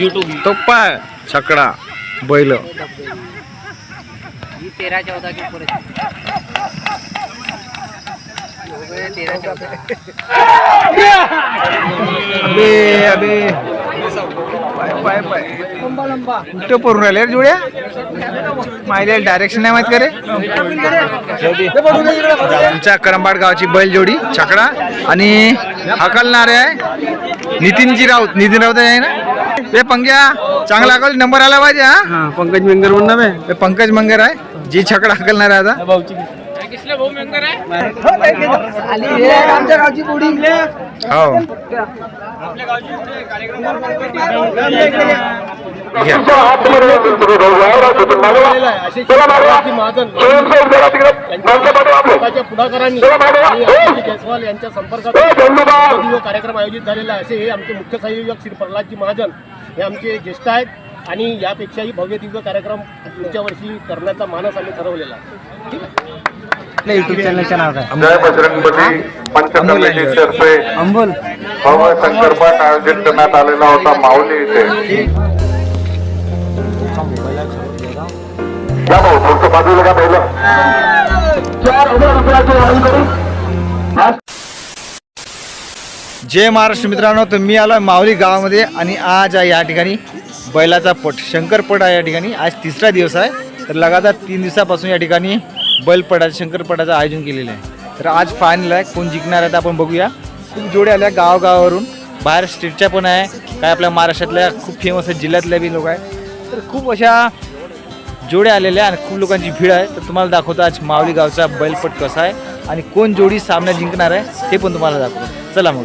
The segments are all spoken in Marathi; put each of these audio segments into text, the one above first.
युट्यूब तो पाय छकडा. बैल. तेरा चौदा के चौदा अबे अबे. पाय पाय पाय कुठं पडून राहिले रे जोड्या? माहिती डायरेक्शन नाही माहीत करे आमच्या करंबाड गावची बैलजोडी छकडा. आणि हकलणारे आहे नितीनजी राऊत नितीन राऊत आहे ना? ते पंग्या चांगला हकल नंबर आला पाहिजे हा? पंकज मेंगर ते पंकज मंगर आहे? जी छकडा हकलणार आहे आता. आमच्या गावची हो. पुढाकारांनी जयस्वाल यांच्या संपर्कात दिवस कार्यक्रम आयोजित झालेला आहे. असे हे आमचे मुख्य संयोजक श्री प्रल्हादजी महाजन हे आमचे ज्येष्ठ आहेत आणि यापेक्षाही भव्य दिव्य कार्यक्रम पुढच्या वर्षी करण्याचा मानस आम्ही ठरवलेला आहे. ठीक आहे? आपल्या युट्यूब चॅनलचं नाव काय जय बजरंगबली तर्फे अंबोल भव्य शंकरपाठ आयोजित करण्यात आलेला होता माऊली इथे. या भाऊ थोडस बाजूला का पहिलं? चार हजार रुपयाचे वारीकरी जय महाराष्ट्र मित्रांनो तर मी आलो माऊली गावामध्ये आणि आज आहे या ठिकाणी बैलाचा पट शंकरपट आहे या ठिकाणी. आज तिसरा दिवस आहे. तर लगातार तीन दिवसापासून या ठिकाणी बैलपडाचं शंकरपडाचं आयोजन केलेलं आहे. तर आज फायनल आहे. कोण जिंकणार आहे ते आपण बघूया. खूप जोड्या आल्या गावागावावरून. बाहेर स्टेटच्या पण आहे. काय आपल्या महाराष्ट्रातल्या खूप फेमस आहेत जिल्ह्यातल्या बी लोक आहे तर खूप अशा जोड्या आलेल्या आणि खूप लोकांची भीड आहे. तर तुम्हाला दाखवतो आज मावली गावचा बैलपट कसा आहे आणि कोण जोडी सामना जिंकणार आहे ते पण तुम्हाला दाखवतो. चला मग.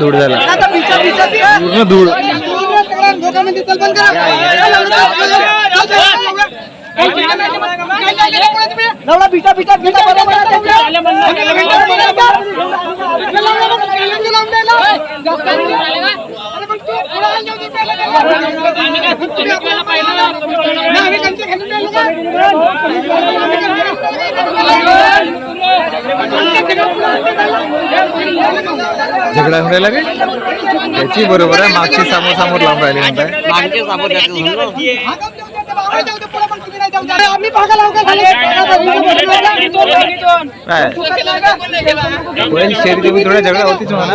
धूळ झाला. पूर्ण धूळ. झगडा होऊन राहिला काय? त्याची बरोबर आहे मागची समोर समोर लांब राहिली म्हणताय. मागचे सामोर जाते काय बैल शेरी तुम्ही थोडा झगडा होतीच म्हणा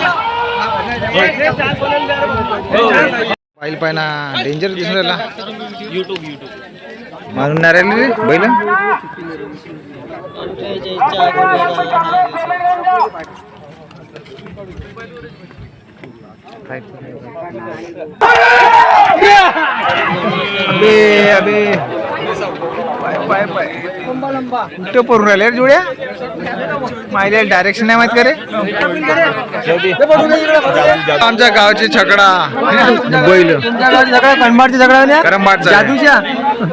पाहिजे ना डेंजर दिसून राहिला युट्यूब युट्यूब मारून नाही राहिले रे बैल अबे अबे पाय पाय पाय कुठं पडून राहिले रे जुड्या? माहिती डायरेक्शन नाही माहीत का रे? आमच्या गावचे छकडा बैल. करमबाटचा जादूच्या?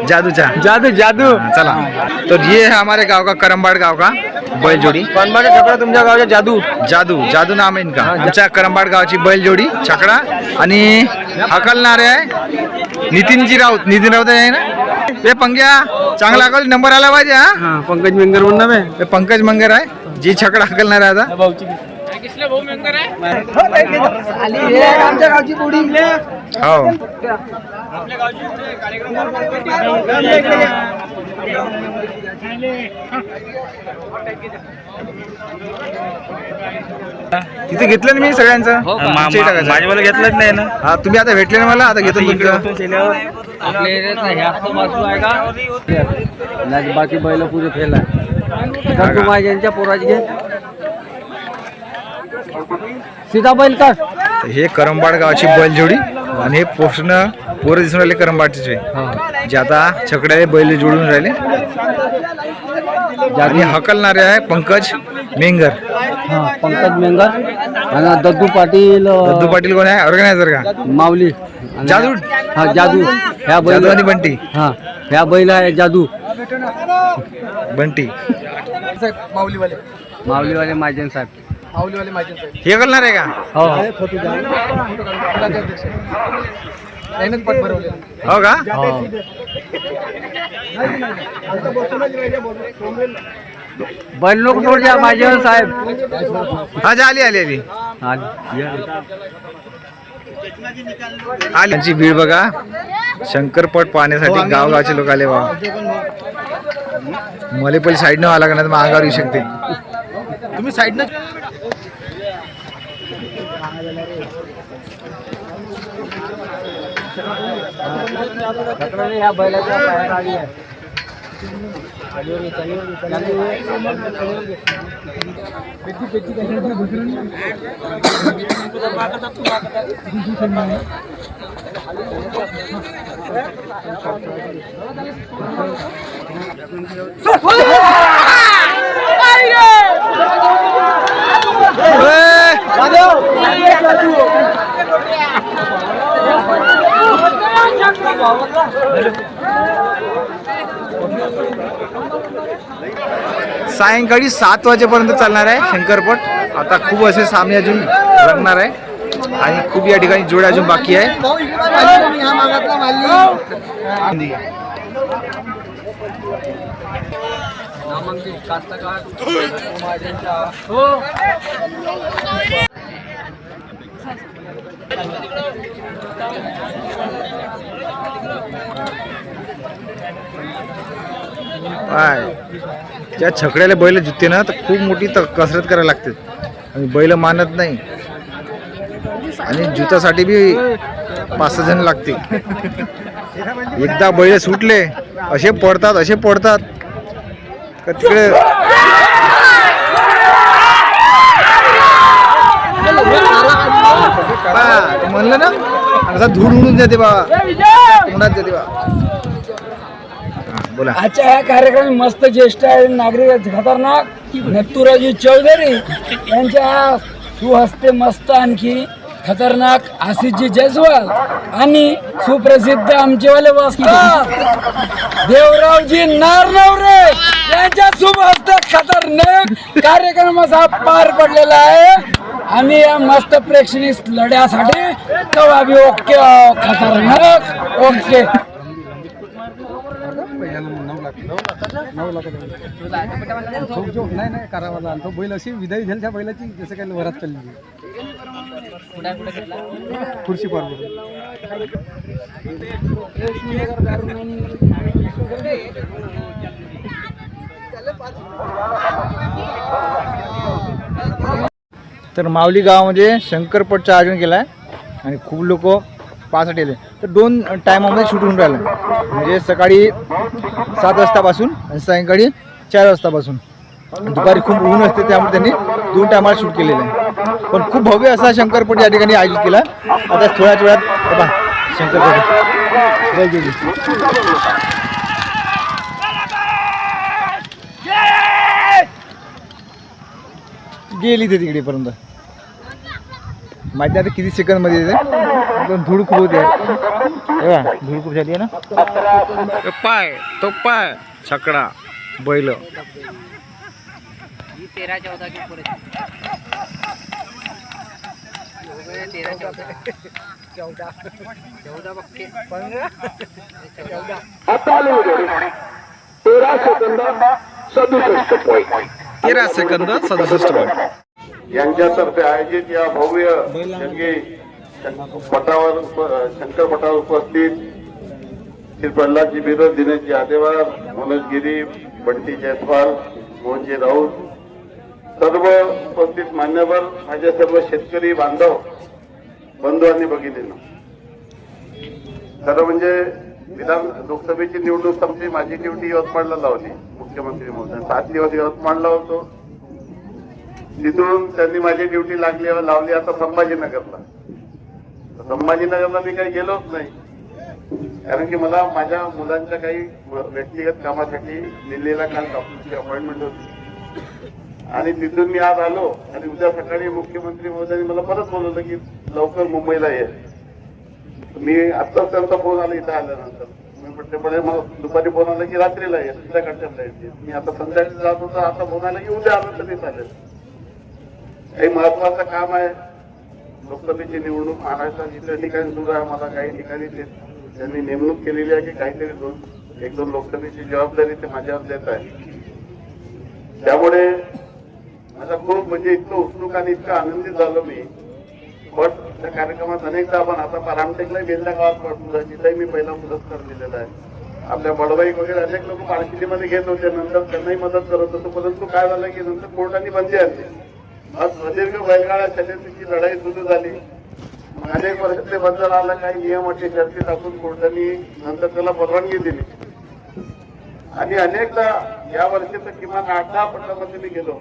जादूच्या. जादू जादू. चला. तो ये है हमारे गांव का करमबाड़ गांव का? बैल जोड़ी पानबाटे छकडा तुमच्या गावच्या जादू? जादू जादू नाम आहे इनका. आमच्या करंबाड गावची बैल जोडी छकडा. आणि हकलणारे आहे नितीनजी राऊत. नितीन राऊत आहे ना? ते पंग्या चांगला हकल नंबर आला पाहिजे हा? हा पंकज मिंगर म्हणून नाव ते पंकज मंगर आहे जी छकडा हकलणार आहे आता हो. तिथे घेतलं ना मी सगळ्यांचं? कसं? माझ्यावाला घेतलंच नाही ना. हा तुम्ही आता भेटले ना मला? आता घेतो तुमचं. बाकी बैल पुरे फेल तू माझ्या पोराची घे. सीता बैल का हे करंबाड गावची बैलजोडी. आणि हे पोषण पोरं दिसून राहिले करंबाडचे जे आता छकड्याले बैल जोडून राहिले. आणि हकलणारे आहे पंकज मेंगर. हा पंकज मेंगर आणि दद्दू पाटील दद्दू पाटील कोण आहे? ऑर्गनायझर का? माऊली. जादू? हा जादू. ह्या बैल आणि बंटी. हा ह्या बैल आहे जादू. बंटी. माऊलीवाले महाजन साहेब. हे करणार आहे का? हो. हो का? हो. बैल लोक सोड द्या महाजन साहेब. हा जा आली आली आली. हा. आली. त्यांची भीड बघा. शंकरपट पाहण्यासाठी गावगावचे लोक आले बाबा मला पहिले साईड न आला का नाही तर मग अंगावर येऊ शकते. तुम्ही साईड ह्या बैलाच्या पायात आली आहे सायंकाळी सात वाजेपर्यंत चालणार आहे शंकरपट. आता खूप असे सामने अजून रंगणार आहे. आणि खूप या ठिकाणी जोड्या अजून बाकी आहे. काय? त्या छकड्याला बैल जुते ना तर खूप मोठी त कसरत करायला लागते. आणि बैल मानत नाही. आणि जुतासाठी बी पाच सहा जण लागते एकदा बैल सुटले असे पडतात असे पडतात. का तिकडे म्हणलं ना? असा धूळ उडून जाते बाबा उडत जाते बाबा बोला. आजच्या ह्या कार्यक्रमी मस्त ज्येष्ठ आहे नागरिक खतरनाक. नत्तुराजी चौधरी यांच्या सुहस्ते मस्त आणखी खतरनाक आशिषजी जयस्वाल आणि सुप्रसिद्ध आमचेवाले वस्ताद देवरावजी नारनवरे यांच्या सुहस्ते खतरनाक कार्यक्रम असा पार पडलेला आहे. आम्ही या मस्त प्रेक्षणीय लढ्यासाठी कवाबी ओके खतरनाक. ओके. नाही नाही करावा तो बैल अशी विदाई झाली त्या बैलाची जसं काही वरात चालली खुर्शी पार तर माऊली गावामध्ये म्हणजे शंकरपटचं आयोजन केलं आहे आणि खूप लोक पासष्ट आले तर दोन टायमामध्ये शूट होऊन राहिलं. म्हणजे सकाळी सात वाजतापासून आणि सायंकाळी चार वाजतापासून. दुपारी खूप ऊन असते त्यामुळे त्यांनी दोन टायमाला शूट केलेलं आहे. पण खूप भव्य असा शंकरपट या ठिकाणी आयोजित केला. आता थोड्याच वेळात बघा शंकरपट जय जय. गेली ते तिकडेपर्यंत माहिती नाही आता किती सेकंदमध्ये येते? पण धूळ खूप होते. हे धूळ खूप झाली आहे ना? पाय तो पाय. छकडा बैल. तेरा सेकंद सदुसष्ट पॉईंट तेरा सेकंद सदुसष्ट पॉईंट यांच्यातर्फे आयोजित या भव्य जंगी पटावर शंकर पटावर उपस्थित श्री प्रल्हादजी बिरोद दिनेशजी आदेवार मनोज गिरी बंटी जयस्वाल मोहनजी राऊत सर्व उपस्थित मान्यवर माझे सर्व शेतकरी बांधव बंधू आणि भगिनींना. खरं म्हणजे विधान लोकसभेची निवडणूक संपली माझी ड्युटी यवतमाळला लावली मुख्यमंत्री महोदय. सात दिवस यवतमाळला होतो. तिथून त्यांनी माझी ड्युटी लागली लावली आता संभाजीनगरला. संभाजीनगरला मी काही गेलोच नाही. कारण की मला माझ्या मुलांच्या काही व्यक्तिगत कामासाठी दिल्लीला काल डॉक्टरची अपॉइंटमेंट होती. आणि तिथून मी आज आलो आणि उद्या सकाळी मुख्यमंत्री महोदयांनी मला परत बोलवलं की लवकर मुंबईला ये. मी आत्ताच त्यांचा फोन आला इथं आल्यानंतर. मी म्हटलं पण मग दुपारी फोन आला की रात्रीला ये संध्याकाळच्या मी आता संध्याकाळी जात होतो आता फोन आला की उद्या आलं तरी चालेल? काही महत्वाचं काम आहे. लोकसभेची निवडणूक महाराष्ट्रात इतर ठिकाणी सुरू आहे मला काही ठिकाणी ते त्यांनी नेमणूक केलेली आहे की काहीतरी दोन एक दोन लोकसभेची जबाबदारी ते माझ्यावर देत आहे. त्यामुळे माझा खूप म्हणजे इतकं उत्सुक आणि इतकं आनंदित झालो मी. पण त्या कार्यक्रमात अनेकदा आपण आता पारामटेकला बेंदा गावात पडतो. तिथेही मी पहिला पुरस्कार दिलेला आहे. आपल्या बडबाई वगैरे अनेक लोक पालखीमध्ये घेत होते. नंतर त्यांनाही मदत करत होतो. परंतु काय झालं की नंतर कोर्टाने बंदी आणली. आज प्रदीर्घ बैलगाडा शर्यतीची लढाई सुरू झाली. अनेक वर्षातले ते बंद राहिलं काही नियम अटी शर्ती टाकून कोर्टाने नंतर त्याला परवानगी दिली. आणि अनेकदा या वर्षी तर किमान आठ दहा पटामध्ये मी गेलो.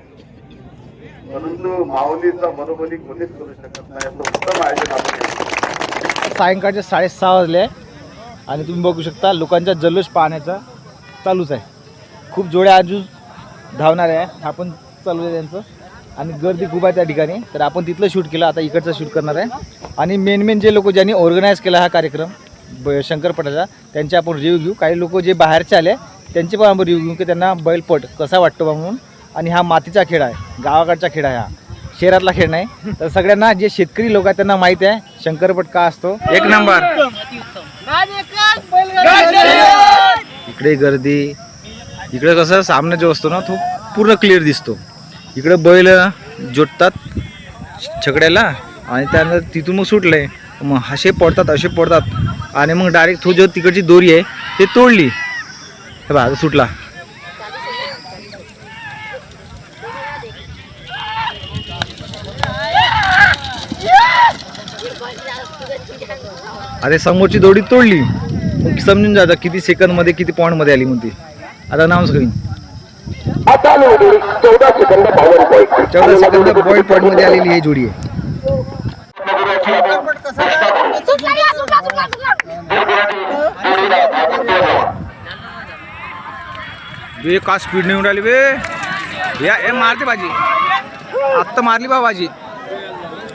परंतु माऊलीचा बरोबरी कोणीच करू शकत नाही असं उत्तम आयोजन आपण सायंकाळचे साडेसहा वाजले आहे आणि तुम्ही बघू शकता लोकांचा जल्लोष पाहण्याचा चालूच आहे. खूप जोड्या आजू धावणार आहे आपण चालू आहे त्यांचं. आणि गर्दी खूप आहे त्या ठिकाणी. तर आपण तिथलं शूट केलं आता इकडचं शूट करणार आहे. आणि मेन मेन जे लोक ज्यांनी ऑर्गनाईज केला हा कार्यक्रम ब शंकरपटाचा त्यांचे आपण रिव्ह्यू घेऊ. काही लोक जे बाहेरचे आले त्यांचे पण आपण रिव्ह्यू घेऊ की त्यांना बैलपट कसा वाटतो बा म्हणून. आणि हा मातीचा खेळ आहे गावाकडचा खेळ आहे हा. शहरातला खेळ नाही. तर सगळ्यांना जे शेतकरी लोक आहेत त्यांना माहीत आहे शंकरपट का असतो. एक नंबर. इकडे गर्दी इकडे कसं सामना जो असतो ना तो पूर्ण क्लिअर दिसतो. इकडं बैल जोडतात छकड्याला आणि त्यानंतर तिथून मग सुटले मग असे पडतात असे पडतात. आणि मग डायरेक्ट तो जो तिकडची दोरी आहे ते तोडली. हे बा आता सुटला. अरे समोरची दोरी तोडली. मग समजून जायचं किती सेकंदमध्ये किती पॉईंटमध्ये आली मग ती आता नाव करीन आता चौदा सेकंद बावन्न पॉईंट चौदा सेकंद पॉईंट पॉईंटमध्ये आलेली ही जोडी. आहे बे का स्पीड नेऊन राहिली बे? या ए मारते बाजी. आत्ता मारली बा बाजी.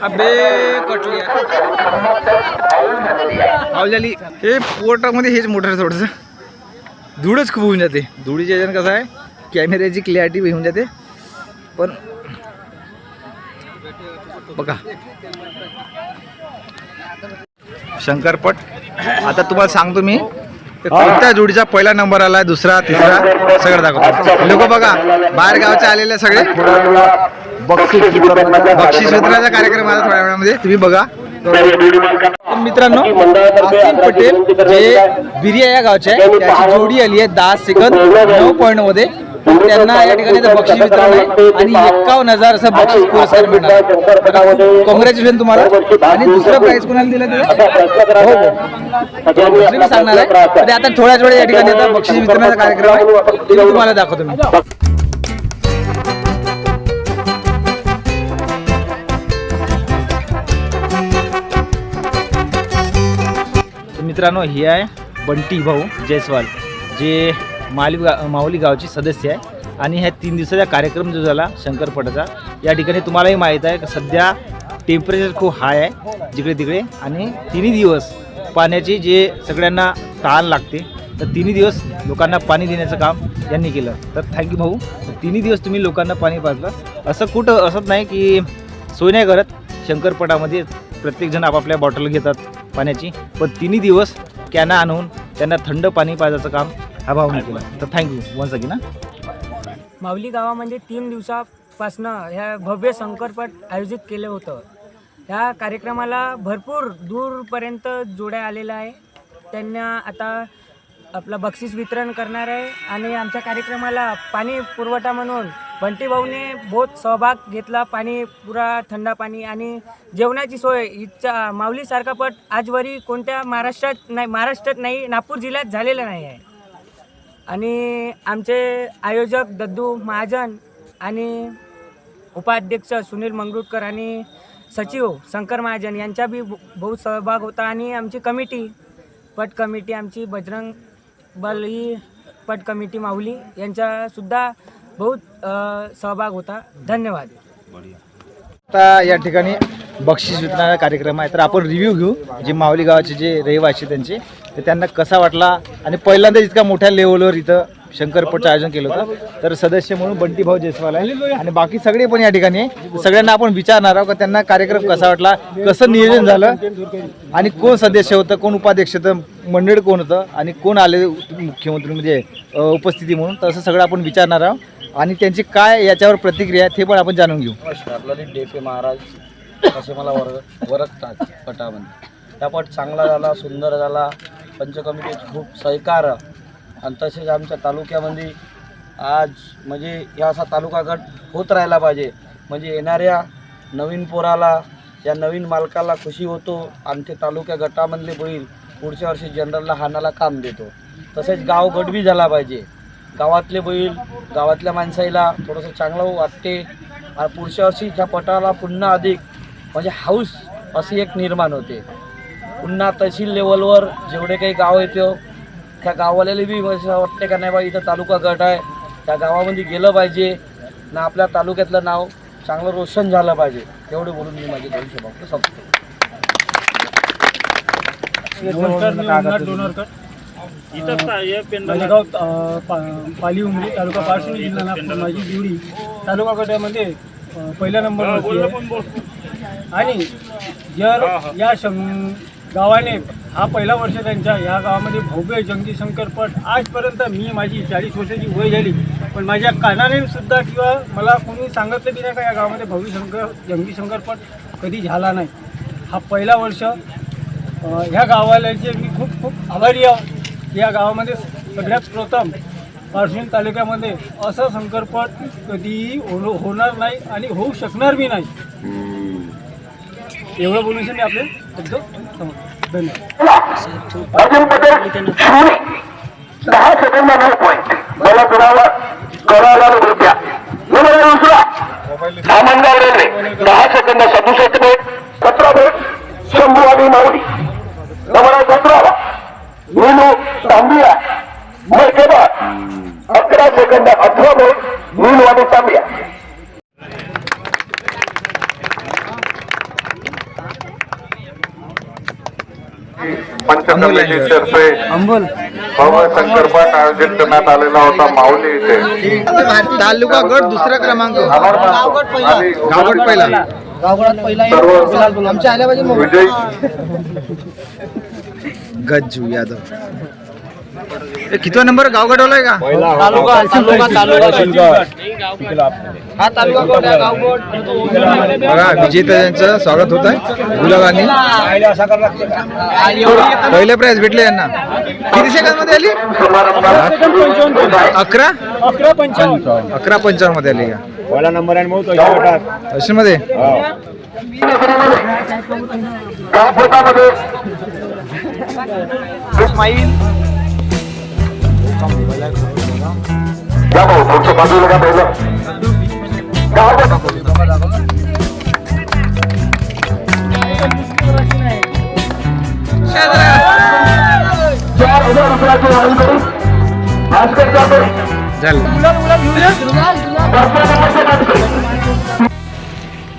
अबे कटली आव झाली. हे पोर्टामध्ये हेच आहे थोडंसं. धूळच खूप होऊन जाते. धुळीच्या याच्यानं कसं आहे? कॅमेऱ्याची क्लॅरिटी होऊन जाते. पण बघा. शंकरपट. आता तुम्हाला सांगतो मी. कोणत्या जोडीचा पहिला नंबर आलाय दुसरा तिसरा सगळं दाखवतो. लोक बघा बाहेर गावचे आलेले सगळे. बक्षीस वितरणाचा कार्यक्रम आहे थोड्या वेळामध्ये. तुम्ही बघा. तर मित्रांनो आसिम पटेल जे बिरिया या गावचे आहे. त्याची जोडी आली आहे दहा सेकंद नऊ पॉईंटमध्ये. त्यांना या ठिकाणी बक्षीस वितरण आहे. आणि एक्कावन्न हजार असं बक्षीस पुरस्कार मिळणार. कॉंग्रॅच्युलेशन तुम्हाला. आणि दुसरं कोणाला दिलं हो, हो. सांगणार आहे. आता थोड्याच वेळ या ठिकाणी आता बक्षीस वितरणाचा कार्यक्रम आहे. तुम्हाला दाखवतो मी. मित्रांनो हे आहे बंटी भाऊ जयस्वाल जे माली गा माऊली गावची सदस्य आहे. आणि ह्या तीन दिवसाचा कार्यक्रम जो झाला शंकरपटाचा या ठिकाणी तुम्हालाही माहीत आहे की सध्या टेम्परेचर खूप हाय आहे जिकडे तिकडे आणि तिन्ही दिवस पाण्याची जे सगळ्यांना तहान लागते तर तिन्ही दिवस लोकांना पाणी देण्याचं काम यांनी केलं. तर थँक्यू भाऊ. तिन्ही दिवस तुम्ही लोकांना पाणी पाजलं. असं कुठं असंच नाही की सोय नाही करत. शंकरपटामध्ये प्रत्येकजण आपापल्या बॉटल घेतात पाण्याची. पण तिन्ही दिवस कॅना आणून त्यांना थंड पाणी पाजायचं काम हा भाऊने केला तर थँक्यू वन्स अगेन माऊली गावामध्ये तीन दिवसापासनं ह्या भव्य संकरपट आयोजित केलं होतं. ह्या कार्यक्रमाला भरपूर दूरपर्यंत जोड्या आलेला आहे. त्यांना आता आपलं बक्षीस वितरण करणार आहे आणि आमच्या कार्यक्रमाला पाणी पुरवठा म्हणून बंटी भाऊने बहुत सहभाग घेतला पाणी पुरा थंडा पाणी आणि जेवणाची सोय इच्छा माऊलीसारखा पट आजवरी कोणत्या महाराष्ट्रात नाही महाराष्ट्रात नाही नागपूर जिल्ह्यात झालेला नाही आहे. आणि आमचे आयोजक दद्दू महाजन आणि उपाध्यक्ष सुनील मंगरुटकर आणि सचिव शंकर महाजन यांचा बी बहुत सहभाग होता आणि आमची कमिटी पट कमिटी आमची बजरंग बल ही पट कमिटी माऊली यांचासुद्धा बहुत सहभाग होता. धन्यवाद. आता या ठिकाणी बक्षीस वितरणाचा कार्यक्रम आहे. तर आपण रिव्ह्यू घेऊ. जे माऊली गावाचे जे रहिवासी त्यांचे. तर त्यांना कसा वाटला? आणि पहिल्यांदा इतका मोठ्या लेवलवर इथं शंकरपटचं आयोजन केलं होतं. तर सदस्य म्हणून बंटी भाऊ जयस्वाल आहे. आणि बाकी सगळे पण या ठिकाणी सगळ्यांना आपण विचारणार आहोत का त्यांना कार्यक्रम कसा वाटला? कसं नियोजन झालं? आणि कोण सदस्य होतं? कोण उपाध्यक्ष होतं? मंडळ कोण होतं? आणि कोण आले मुख्यमंत्री म्हणजे उपस्थिती म्हणून? तसं सगळं आपण विचारणार आहोत. आणि त्यांची काय याच्यावर प्रतिक्रिया आहे ते पण आपण जाणून घेऊ. आपल्याला महाराज. असे मला वर वरखतात पटामध्ये. त्या पट चांगला झाला सुंदर झाला. पंचकमिटीत खूप सहकार आणि तसेच आमच्या तालुक्यामध्ये आज म्हणजे या असा तालुका गट होत राहिला पाहिजे. म्हणजे येणाऱ्या नवीन पोराला या नवीन मालकाला खुशी होतो आणि ते तालुक्या गटामधले बैल पुढच्या वर्षी जनरलला हाणाला काम देतो. तसेच गाव गट बी झाला पाहिजे. गावातले बैल गावातल्या माणसाला थोडंसं चांगलं वाटते. आणि पुढच्या वर्षी त्या पटाला पुन्हा अधिक म्हणजे हाऊस अशी एक निर्माण होते. पुन्हा तहसील लेवलवर जेवढे काही गाव येतो त्या गावाला बी असं वाटते का नाही बा इथं तालुका गट आहे. त्या गावामध्ये गेलं पाहिजे. ना आपल्या तालुक्यातलं नाव चांगलं रोशन झालं पाहिजे. एवढं बोलून मी माझे दोन शब्द संपतो. मालेगाव अ, पा- पाली उमरी तालुका पारशिवनी जिल्हा नागपूर. माझी जुडी तालुका गटामध्ये पहिल्या नंबरवरती आहे. आणि जर या शं गावाने हा पहिला वर्ष त्यांच्या या गावामध्ये भव्य जंगी शंकरपट आजपर्यंत मी माझी चाळीस वर्षाची वय झाली पण माझ्या कानाने सुद्धा किंवा मला कोणी सांगितलं बी नाही का या गावामध्ये भव्य शंकर जंगी शंकरपट कधी झाला नाही. हा पहिला वर्ष ह्या गावाल्याचे मी खूप खूप आभारी आहे. या गावामध्ये सगळ्यात प्रथम पारशिवनी तालुक्यामध्ये असं शंकरपट कधीही होणार नाही आणि होऊ शकणार बी नाही. एवढं बोलून मी आपले. धन्यवाद अर्जुन पटेल शून्य दहा सेकंद नऊ पॉईंट मला कुणाला करायला होत्या नंबर दुसरा सामनगाव रेल्वे दहा सेकंद सदुसष्ट पॉईंट सतरा पॉईंट भव्य शंकरपाठ आयोजित करण्यात आलेला होता माऊली इथे. तालुका गट दुसरा क्रमांक. गावगट पहिला. सर्व आमच्या आल्या पाहिजे विजयी. गज्जू यादव. कितवा नंबर? गावगडवला आहे का? तालुका तालुका तालुका. हा तालुका बघा विजेत्यांचं स्वागत होत आहे. गुलाबांनी. पहिले प्राइस भेटले यांना. किती सेकंदमध्ये आली? अकरा? अकरा पंचावन्नमध्ये आली का? पहिला नंबर आहे मग अशी मध्ये माईल या भाऊ पुढच्या बाजूला का पहिलं.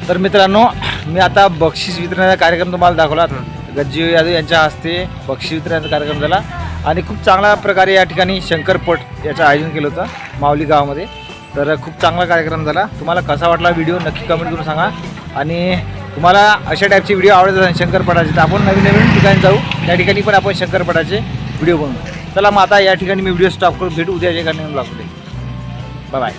तर मित्रांनो मी आता बक्षीस वितरणाचा कार्यक्रम तुम्हाला दाखवला. गज्जी यादव यांच्या हस्ते बक्षीस वितरणाचा कार्यक्रम झाला. आणि खूप चांगल्या प्रकारे या ठिकाणी शंकरपट याचं आयोजन केलं होतं माऊली गावामध्ये. तर खूप चांगला कार्यक्रम झाला. तुम्हाला कसा वाटला व्हिडिओ नक्की कमेंट करून सांगा. आणि तुम्हाला अशा टाईपचे व्हिडिओ आवडत असेल शंकरपटाचे तर आपण नवीन नवीन ठिकाणी जाऊ. त्या ठिकाणी पण आपण शंकरपटाचे व्हिडिओ बनवू. चला मग आता या ठिकाणी मी व्हिडिओ स्टॉप करून भेटू. उद्या ठिकाणी लागू ब्लॉगमध्ये बाय बाय